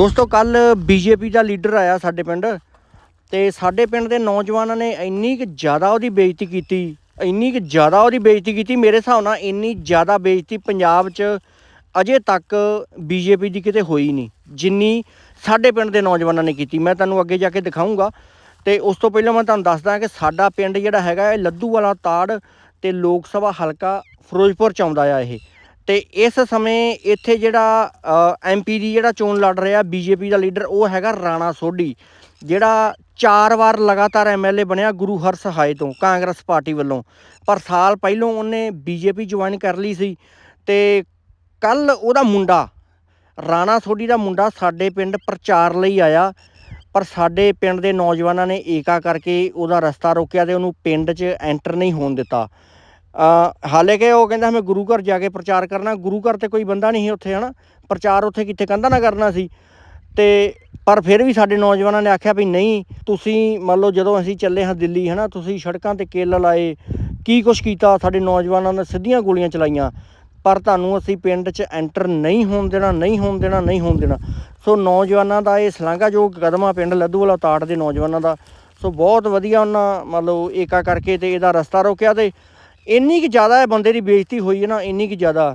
ਦੋਸਤੋ ਕੱਲ ਬੀਜੇਪੀ ਦਾ ਲੀਡਰ ਆਇਆ ਸਾਡੇ ਪਿੰਡ ਤੇ ਸਾਡੇ ਪਿੰਡ ਦੇ ਨੌਜਵਾਨਾਂ ਨੇ ਇੰਨੀ ਕਿ ਜ਼ਿਆਦਾ ਉਹਦੀ ਬੇਇੱਜ਼ਤੀ ਕੀਤੀ, ਇੰਨੀ ਕਿ ਜ਼ਿਆਦਾ ਉਹਦੀ ਬੇਇੱਜ਼ਤੀ ਕੀਤੀ, ਮੇਰੇ ਹਿਸਾਬ ਨਾਲ ਇੰਨੀ ਜ਼ਿਆਦਾ ਬੇਇੱਜ਼ਤੀ ਪੰਜਾਬ 'ਚ ਅਜੇ ਤੱਕ ਬੀਜੇਪੀ ਦੀ ਕਿਤੇ ਹੋਈ ਨਹੀਂ, ਜਿੰਨੀ ਸਾਡੇ ਪਿੰਡ ਦੇ ਨੌਜਵਾਨਾਂ ਨੇ ਕੀਤੀ। ਮੈਂ ਤੁਹਾਨੂੰ ਅੱਗੇ ਜਾ ਕੇ ਦਿਖਾਉਂਗਾ ਤੇ ਉਸ ਤੋਂ ਪਹਿਲਾਂ ਮੈਂ ਤੁਹਾਨੂੰ ਦੱਸਦਾ ਕਿ ਸਾਡਾ ਪਿੰਡ ਜਿਹੜਾ ਹੈਗਾ ਇਹ ਲੱਦੂ ਵਾਲਾ ਤਾੜ ਤੇ ਲੋਕ ਸਭਾ ਹਲਕਾ ਫਿਰੋਜ਼ਪੁਰ ਚ ਆਉਂਦਾ ਆ ਇਹ। ਤੇ ਇਸ ਸਮੇਂ ਇੱਥੇ ਜਿਹੜਾ ਐਮਪੀ ਦੀ ਜਿਹੜਾ ਚੋਣ ਲੜ ਰਿਹਾ ਬੀਜੇਪੀ ਦਾ ਲੀਡਰ, ਉਹ ਹੈਗਾ ਰਾਣਾ ਸੋਢੀ, ਜਿਹੜਾ ਚਾਰ ਵਾਰ ਲਗਾਤਾਰ ਐਮਐਲਏ ਬਣਿਆ ਗੁਰੂ ਹਰਸਹਾਏ ਤੋਂ, ਕਾਂਗਰਸ ਪਾਰਟੀ ਵੱਲੋਂ। ਪਰ ਸਾਲ ਪਹਿਲੋਂ ਉਹਨੇ ਬੀਜੇਪੀ ਜੁਆਇਨ ਕਰ ਲਈ ਸੀ ਤੇ ਕੱਲ ਉਹਦਾ ਮੁੰਡਾ, ਰਾਣਾ ਸੋਢੀ ਦਾ ਮੁੰਡਾ ਸਾਡੇ ਪਿੰਡ ਪ੍ਰਚਾਰ ਲਈ ਆਇਆ, ਪਰ ਸਾਡੇ ਪਿੰਡ ਦੇ ਨੌਜਵਾਨਾਂ ਨੇ ਏਕਾ ਕਰਕੇ ਉਹਦਾ ਰਸਤਾ ਰੋਕਿਆ ਤੇ ਉਹਨੂੰ ਪਿੰਡ 'ਚ ਐਂਟਰ ਨਹੀਂ ਹੋਣ ਦਿੱਤਾ। ਅ ਹਾਲਾਂਕਿ ਉਹ ਕਹਿੰਦਾ ਮੈਂ ਗੁਰੂ ਘਰ ਜਾ ਕੇ ਪ੍ਰਚਾਰ ਕਰਨਾ, ਗੁਰੂ ਘਰ ਤੇ ਕੋਈ ਬੰਦਾ ਨਹੀਂ ਸੀ ਉੱਥੇ, ਹਨਾ? ਪ੍ਰਚਾਰ ਉੱਥੇ ਕਿੱਥੇ? ਕੰਧਾ ਨਾ ਕਰਨਾ ਸੀ। ਤੇ ਪਰ ਫਿਰ ਵੀ ਸਾਡੇ ਨੌਜਵਾਨਾਂ ਨੇ ਆਖਿਆ ਵੀ ਨਹੀਂ, ਤੁਸੀਂ ਮੰਨ ਲਓ ਜਦੋਂ ਅਸੀਂ ਚੱਲੇ ਹਾਂ ਦਿੱਲੀ, ਹਨਾ, ਤੁਸੀਂ ਸੜਕਾਂ ਤੇ ਕੇਲ ਲਾਏ, ਕੀ ਕੁਛ ਕੀਤਾ, ਸਾਡੇ ਨੌਜਵਾਨਾਂ ਨੇ ਸਿੱਧੀਆਂ ਗੋਲੀਆਂ ਚਲਾਈਆਂ। ਪਰ ਤੁਹਾਨੂੰ ਅਸੀਂ ਪਿੰਡ 'ਚ ਐਂਟਰ ਨਹੀਂ ਹੋਣ ਦੇਣਾ, ਨਹੀਂ ਹੋਣ ਦੇਣਾ, ਨਹੀਂ ਹੋਣ ਦੇਣਾ। ਸੋ ਨੌਜਵਾਨਾਂ ਦਾ ਇਹ ਸ਼ਲਾਘਾਯੋਗ ਕਦਮ ਆ ਪਿੰਡ ਲੱਦੂਵਾਲਾ ਤਾੜ ਦੇ ਨੌਜਵਾਨਾਂ ਦਾ। ਸੋ ਬਹੁਤ ਵਧੀਆ ਉਹਨਾਂ ਮਤਲਬ ਏਕਾ ਕਰਕੇ ਤੇ ਇਹਦਾ ਰਸਤਾ ਰੋਕਿਆ ਤੇ ਇੰਨੀ ਕਿ ਜ਼ਿਆਦਾ ਬੰਦੇ ਦੀ ਬੇਇੱਜ਼ਤੀ ਹੋਈ ਹੈ ਨਾ ਇੰਨੀ ਕਿ ਜ਼ਿਆਦਾ।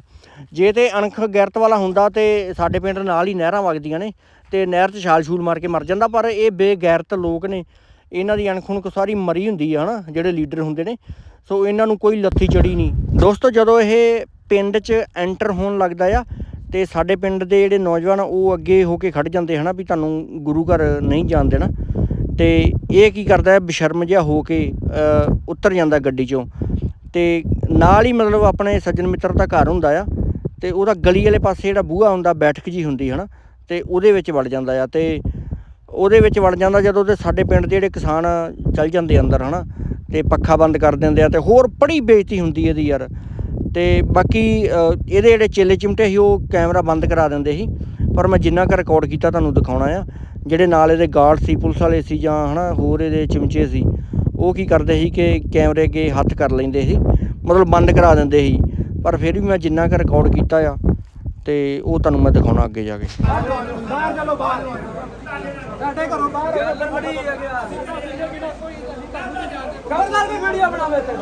ਜੇ ਤੇ ਅਣਖ ਗੈਰਤ ਵਾਲਾ ਹੁੰਦਾ ਤੇ ਸਾਡੇ ਪਿੰਡ ਨਾਲ ਹੀ ਨਹਿਰਾਂ ਵਗਦੀਆਂ ਨੇ ਤੇ ਨਹਿਰ 'ਚ ਛਾਲ ਛੂਲ ਮਾਰ ਕੇ ਮਰ ਜਾਂਦਾ ਪਰ ਇਹ ਬੇਗੈਰਤ ਲੋਕ ਨੇ। ਇਹਨਾਂ ਦੀ ਅਣਖ ਉਣਖ ਸਾਰੀ ਮਰੀ ਹੁੰਦੀ ਆ ਹਨਾ ਜਿਹੜੇ ਲੀਡਰ ਹੁੰਦੇ ਨੇ। ਸੋ ਇਹਨਾਂ ਨੂੰ ਕੋਈ ਲੱਥੀ ਚੜੀ ਨਹੀਂ। ਦੋਸਤੋ ਜਦੋਂ ਇਹ ਪਿੰਡ 'ਚ ਐਂਟਰ ਹੋਣ ਲੱਗਦਾ ਆ ਤੇ ਸਾਡੇ ਪਿੰਡ ਦੇ ਜਿਹੜੇ ਨੌਜਵਾਨ ਆ, ਉਹ ਅੱਗੇ ਹੋ ਕੇ ਖੜ ਜਾਂਦੇ ਹਨਾ ਵੀ ਤੁਹਾਨੂੰ ਗੁਰੂ ਘਰ ਨਹੀਂ ਜਾਣ ਦੇਣਾ। ਤੇ ਇਹ ਕੀ ਕਰਦਾ ਹੈ ਬਸ਼ਰਮ ਜਿਹਾ ਹੋ ਕੇ ਉਤਰ ਜਾਂਦਾ ਗੱਡੀ 'ਚੋਂ। ਤੇ ਨਾਲ ਹੀ ਮਤਲਬ ਆਪਣੇ ਸੱਜਣ ਮਿੱਤਰ ਦਾ ਘਰ ਹੁੰਦਾ ਆ, ਤੇ ਉਹਦਾ ਗਲੀ ਵਾਲੇ ਪਾਸੇ ਜਿਹੜਾ ਬੂਹਾ ਹੁੰਦਾ, ਬੈਠਕ ਜੀ ਹੁੰਦੀ ਹਨਾ, ਤੇ ਉਹਦੇ ਵਿੱਚ ਵੜ ਜਾਂਦਾ ਆ, ਤੇ ਉਹਦੇ ਵਿੱਚ ਵੜ ਜਾਂਦਾ ਜਦੋਂ ਤੇ ਸਾਡੇ ਪਿੰਡ ਦੇ ਜਿਹੜੇ ਕਿਸਾਨ ਚੱਲ ਜਾਂਦੇ ਅੰਦਰ ਹਨਾ, ਤੇ ਪੱਖਾ ਬੰਦ ਕਰ ਦਿੰਦੇ ਆ ਤੇ ਹੋਰ ਬੜੀ ਬੇਇੱਜ਼ਤੀ ਹੁੰਦੀ ਇਹਦੀ ਯਾਰ, ਤੇ ਬਾਕੀ ਇਹਦੇ ਜਿਹੜੇ ਚੇਲੇ ਚਿਮਟੇ ਸੀ, ਉਹ ਕੈਮਰਾ ਬੰਦ ਕਰਾ ਦਿੰਦੇ ਸੀ, ਪਰ ਮੈਂ ਜਿੰਨਾ ਕੁ ਰਿਕਾਰਡ ਕੀਤਾ ਤੁਹਾਨੂੰ ਦਿਖਾਉਣਾ ਆ, ਜਿਹੜੇ ਨਾਲ ਇਹਦੇ ਗਾਰਡ ਸੀ, ਪੁਲਿਸ ਵਾਲੇ ਸੀ ਜਾਂ ਹਨਾ, ਹੋਰ ਇਹਦੇ ਚਿਮਚੇ ਸੀ ਉਹ ਕੀ ਕਰਦੇ ਸੀ ਕਿ ਕੈਮਰੇ ਅੱਗੇ ਹੱਥ ਕਰ ਲੈਂਦੇ ਸੀ, ਮਤਲਬ ਬੰਦ ਕਰਾ ਦਿੰਦੇ ਸੀ, ਪਰ ਫਿਰ ਵੀ ਮੈਂ ਜਿੰਨਾ ਕੁ ਰਿਕਾਰਡ ਕੀਤਾ ਆ, ਤੇ ਉਹ ਤੁਹਾਨੂੰ ਮੈਂ ਦਿਖਾਉਣਾ ਅੱਗੇ ਜਾ ਕੇ। ਬਾਹਰ ਚਲੋ ਬਾਹਰ ਸਾਡੇ ਘਰੋਂ ਬਾਹਰ ਬੜੀ ਹੈ ਗਿਆ ਕਵਰ ਕਰਕੇ ਵੀਡੀਓ ਬਣਾਵੇ ਇੱਥੇ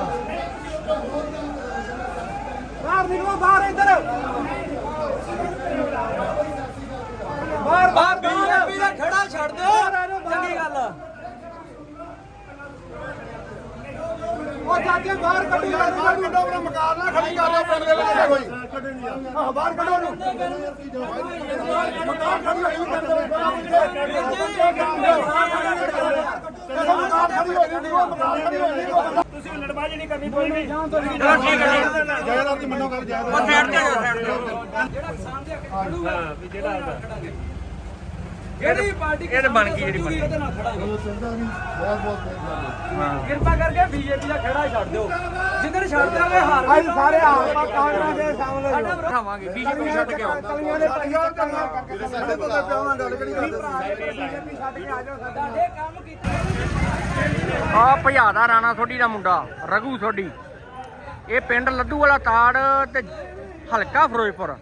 ਬਾਹਰ ਨਿਕਲੋ ਬਾਹਰ ਇੱਧਰ ਬਾਹਰ ਬਾਹਰ ਬੀਜੇਪੀ ਦਾ ਖੜਾ ਛੱਡ ਦਿਓ ਚੰਗੀ ਗੱਲ ਆ ਉਹ ਚਾਚੇ ਬਾਹਰ ਕੱਢੀ ਬਾਹਰ ਕੱਢੋ ਆਪਣਾ ਮੁਕਾਬਲਾ ਖੜੀ ਕਰ ਲਓ ਪਿੰਡ ਦੇ ਵਿੱਚ ਕੋਈ। ਆਹ ਬਾਹਰ ਕੱਢੋ ਨੂੰ ਮਕਾਨ ਖੜੀ ਹੋਈ ਪਿੰਡ ਦੇ ਵਿੱਚ ਮਕਾਨ ਖੜੀ ਹੋਈ ਨਹੀਂ ਉਹ ਮਕਾਨ ਖੜੀ ਹੋਈ ਨਹੀਂ ਤੁਸੀਂ ਲੜਬਾਜੀ ਨਹੀਂ ਕਰਨੀ ਕੋਈ ਵੀ। ਚਲੋ ਠੀਕ ਹੈ ਜਾਇਦਾਦ ਦੀ ਮੰਨੋ ਕਰ ਜਾਇਦਾਦ ਉਹ ਸਾਈਡ ਤੇ ਆ ਸਾਈਡ ਤੇ ਹਾਂ ਵੀ ਜਿਹੜਾ ਆਉਂਦਾ ਜਿਹੜੀ ਪਾਰਟੀ ਇਹ ਤਾਂ ਬਣ ਗਈ ਜਿਹੜੀ ਬਣੀ। ਉਹਦੇ ਨਾਲ ਖੜਾ ਹੋ। ਬਹੁਤ ਬਹੁਤ ਮਿਹਰਬਾਨੀ। ਕਿਰਪਾ ਕਰਕੇ ਬੀਜੇਪੀ ਦਾ ਖੜਾ ਛੱਡ ਦਿਓ। ਜਿੱਦਣ ਛੱਡ ਦਿਓਗੇ ਹਾਰ ਅੱਜ ਸਾਰੇ ਹਾਰ ਕਾਂਗਰਸ ਦੇ ਸਾਹਮਣੇ। ਦਿਖਾਵਾਂਗੇ ਬੀਜੇਪੀ ਛੱਡ ਕੇ ਆਓ। ਕਲੀਆਂ ਦੇ ਪਈਆਂ ਕਲੀਆਂ ਕਰਕੇ ਸਾਡੇ ਤੋਂ ਤਾਂ ਪਿਆਵਾਂ ਗੱਲ ਕਿਹੜੀ ਕਰਦੇ ਬੀਜੇਪੀ ਛੱਡ ਕੇ ਆ ਜਾਓ ਸਾਡੇ ਕੰਮ ਕੀਤੇ ਆ ਭਜਾ ਦਾ ਰਾਣਾ ਸੋਢੀ ਦਾ ਮੁੰਡਾ ਰਘੂ ਸੋਢੀ। ਇਹ ਪਿੰਡ ਲੱਦੂ ਵਾਲਾ ਤਾੜ ਤੇ ਹਲਕਾ ਫਿਰੋਜ਼ਪੁਰ।